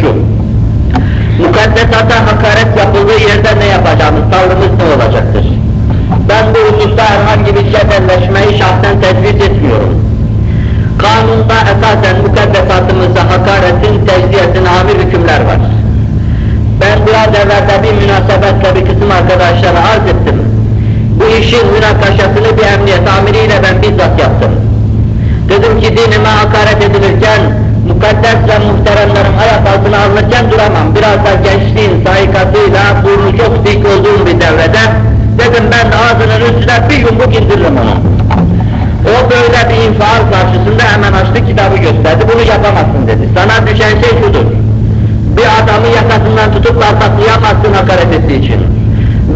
şu. Mukaddesata hakaret yapıldığı yerde ne yapacağımız, tavrımız ne olacaktır? Ben bu hususta herhangi bir cebelleşmeyi şahsen tecviz etmiyorum. Kanunda esasen mukaddesatımızda hakaretin, tecziyesine amir hükümler var. Ben biraz evvelde bir münasebetle bir kısım arkadaşlara arz ettim. Bu işin münakaşasını bir emniyet amiriyle ben bizzat yaptım. Dedim ki dinime hakaret edilirken, mukaddes ve muhteremlerin ayak altına alınırken duramam. Biraz da gençliğin saikasıyla burnu çok dik olduğum bir devrede, dedim ben ağzının üstüne bir yumruk indiririm onu. O böyle bir infial karşısında hemen açtı kitabı gösterdi, bunu yapamazsın dedi. Sana düşen şey şudur, bir adamı yakasından tutup arpaklayamazsın hakaret ettiği için.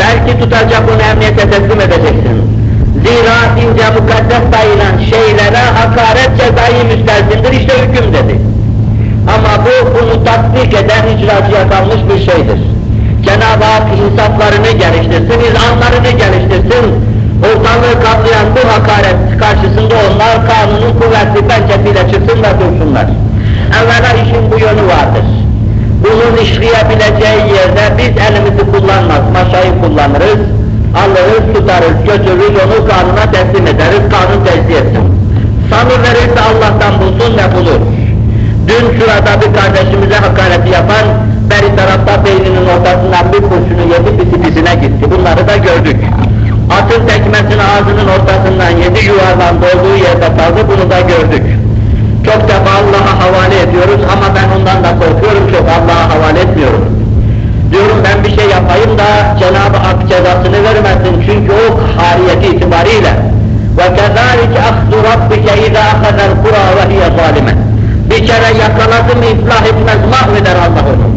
Belki tutacak onu emniyete teslim edeceksin. Zira dince mukaddes sayılan şeylere hakaret cezayı müstezimdir, işte hüküm dedi. Bu, bunu tatbik eden icracıya kalmış bir şeydir. Cenab-ı Hak insaflarını geliştirsin, izanlarını geliştirsin. Ortalığı kaplayan bu hakaret karşısında onlar kanunun kuvvetli pençesiyle çıksın ve dursunlar. Evvela işin bu yönü vardır. Bunun işleyebileceği yerde biz elimizi kullanmaz, maşayı kullanırız, alırız, tutarız, götürürüz, onu kanuna teslim ederiz, kanun tezdi etsin. Sanı verirse Allah'tan ağzının ortasından yedi, yuvarlandı olduğu yerde kaldı, bunu da gördük. Çok defa Allah'a havale ediyoruz ama ben ondan da korkuyorum çok Allah'a havale etmiyorum. Diyorum ben bir şey yapayım da Cenab-ı Hak cezasını vermesin çünkü o hariyeti itibariyle وَكَذَٰلِكَ أَخْذُ رَبِّكَ اِذَا أَخَذَ الْقُرَى وَهِيَ ظَالِمًا Bir kere yakaladı mı iflah etmez, mahveder Allah onu.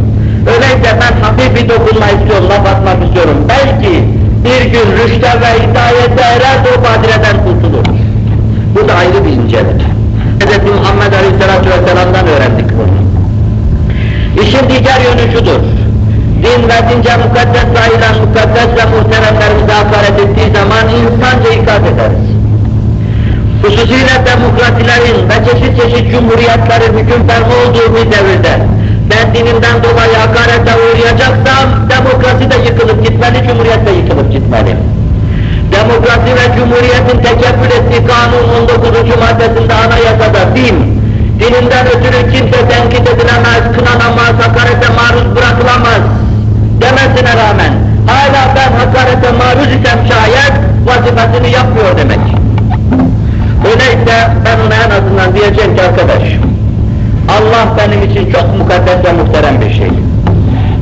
Öyleyse ben hafif bir dokunma istiyorum, laf atmak istiyorum. Belki bir gün rüşte ve hidayete erer o badireden kurtulur. Bu da ayrı bir incelik. Hz. Muhammed Aleyhisselatü Vesselam'dan öğrendik bunu. İşin diğer yönü şudur. Din ve dince mukaddes sayılan mukaddes ve muhteremlerimize hakaret ettiği zaman insanca ikaz ederiz. Hususiyle demokrasilerin ve çeşit çeşit cumhuriyetlerin hüküm ferma olduğu bir devirde ben dinimden dolayı hakarete uğrayacaksam Cumhuriyet'in tekeffül ettiği kanun 19. maddesinde anayasada din, dininden ötürü kimse tenkit edilemez, kınanamaz, hakarete maruz bırakılamaz demesine rağmen hala ben hakarete maruz isem şayet vazifesini yapmıyor demek. Öyleyse ben ona en azından diyeceğim ki arkadaş, Allah benim için çok mukaddes ve muhterem bir şey.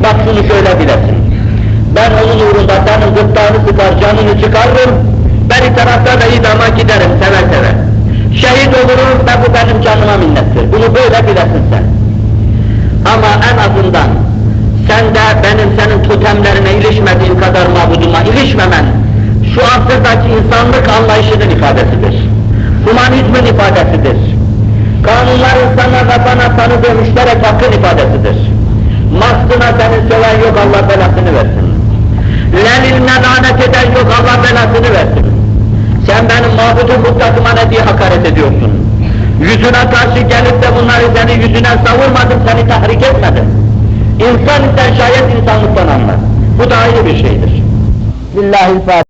Bak şunu şöyle bilesin. Ben onun uğrunda senin gırtlağını sıkar, canını çıkarırım, beni tarafta da idama giderim seve seve. Şehit olurum ve bu benim canıma minnettir. Bunu böyle bilesin sen. Ama en azından sen de benim senin totemlerine ilişmediğin kadar mabuduma ilişmemen, şu asırdaki insanlık anlayışının ifadesidir. Humanizmin ifadesidir. Kanunların sana ve bana tanıdığı müşterek hakkın ifadesidir. Maskına seni seven yok Allah belasını Sen benim mabudum mutlatıma ne diye hakaret ediyorsun. Yüzüne karşı gelip de bunları senin yüzüne savurmadım, seni tahrik etmedim. İnsan isen şayet insanlıktan anlar. Bu da ayrı bir şeydir. Billahil